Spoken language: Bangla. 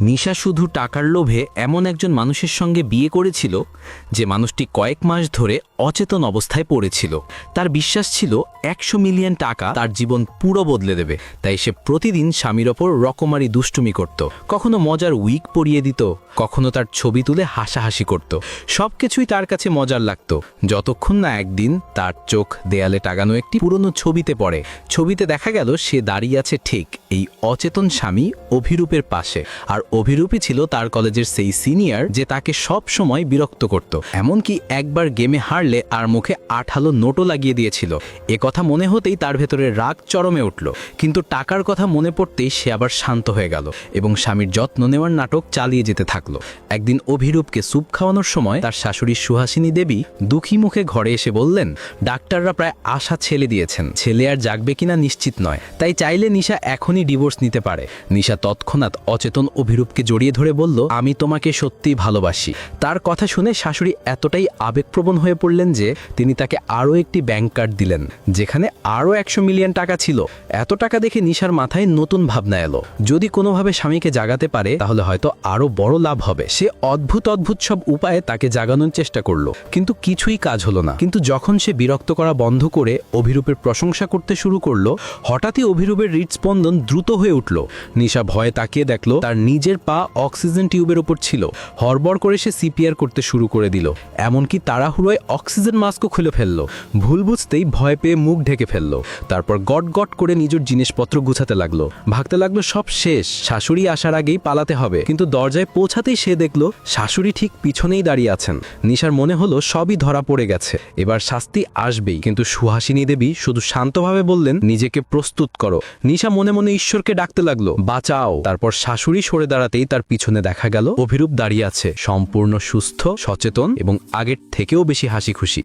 নিশা শুধু টাকার লোভে এমন একজন মানুষের সঙ্গে বিয়ে করেছিল যে মানুষটি কয়েক মাস ধরে অচেতন অবস্থায় পড়েছিল। তার বিশ্বাস ছিল একশো মিলিয়ন টাকা তার জীবন পুরো বদলে দেবে, তাই সে প্রতিদিন স্বামীর ওপর রকমারি দুষ্টুমি করত। কখনো মজার উইক পরিয়ে দিত, কখনো তার ছবি তুলে হাসাহাসি করত। সব কিছুই তার কাছে মজার লাগত। যতক্ষণ না একদিন তার চোখ দেয়ালে টাগানো একটি পুরনো ছবিতে পড়ে। ছবিতে দেখা গেল সে দাঁড়িয়ে আছে ঠিক এই অচেতন স্বামী অভিরূপের পাশে। আর অভিরূপই ছিল তার কলেজের সেই সিনিয়র যে তাকে সব সময় বিরক্ত করত। এমনকি একবার গেমে হারলে আর মুখে আঠালো নোটও লাগিয়ে দিয়েছিল। এ কথা মনে হতেই তার ভেতরে রাগ চরমে উঠল। কিন্তু টাকার কথা মনে পড়তেই সে আবার শান্ত হয়ে গেল এবং স্বামীর যত্ন নেওয়ার নাটক চালিয়ে যেতে থাকল। একদিন অভিরূপকে স্যুপ খাওয়ানোর সময় তার শাশুড়ি সুহাসিনী দেবী দুঃখী মুখে ঘরে এসে বললেন, ডাক্তাররা প্রায় আশা ছেলে দিয়েছেন। ছেলে আর জাগবে কিনা নিশ্চিত নয়। তাই চাইলে নিশা এখনই ডিভোর্স নিতে পারে। নিশা তৎক্ষণাৎ অচেতন অভিরূপকে জড়িয়ে ধরে বলল, আমি তোমাকে সত্যিই ভালোবাসি। তার কথা শুনে শাশুড়ি এতটাই আবেগপ্রবণ হয়ে পড়লেন যে তিনি তাকে আরও একটি ব্যাংক কার্ড দিলেন, যেখানে আরও একশো মিলিয়ন টাকা ছিল। এত টাকা দেখে নিশার মাথায় নতুন ভাবনা এলো। যদি কোনোভাবে স্বামীকে জাগাতে পারে, তাহলে হয়তো আরও বড় লাভ হবে। সে অদ্ভুত অদ্ভুত সব উপায়ে তাকে জাগানোর চেষ্টা করল। কিন্তু কিছুই কাজ হলো না। কিন্তু যখন সে বিরক্ত করা বন্ধ করে অভিরূপের প্রশংসা করতে শুরু করল, হঠাৎই অভিরূপের হৃদস্পন্দন দ্রুত হয়ে উঠল। নিশা ভয়ে তাকিয়ে দেখল, তার নিজের পা অক্সিজেন টিউবের উপর ছিল। হড়বড় করে সে সিপিআর করতে শুরু করে দিল। এমনকি তাড়াহুড়োয় অক্সিজেন মাস্কও খুলে ফেলল। ভুল বুঝতেই ভয় পেয়ে মুখ ঢেকে ফেলল। তারপর গট গট করে নিজের জিনিসপত্র গুছাতে লাগল। ভাগতে লাগল সব শেষ। শাশুড়ি আসার আগেই পালাতে হবে। কিন্তু দরজায় পৌঁছাতেই সে দেখল, শাশুড়ি ঠিক পিছনেই দাঁড়িয়ে আছেন। নিশার মনে হলো সবই ধরা পড়ে গেছে। এবার শাস্তি আসবেই। কিন্তু সুহাসিনী দেবী শুধু শান্তভাবে বললেন, নিজেকে প্রস্তুত করো। নিশা মনে মনে ঈশ্বরকে ডাকতে লাগল, বাঁচাও। তারপর শাশুড়ি সরে দাঁড়াতেই তার পিছনে দেখা গেল। অভিরূপ দাঁড়িয়ে আছে, সম্পূর্ণ সুস্থ, সচেতন এবং আগের থেকেও বেশি হাসি খুশি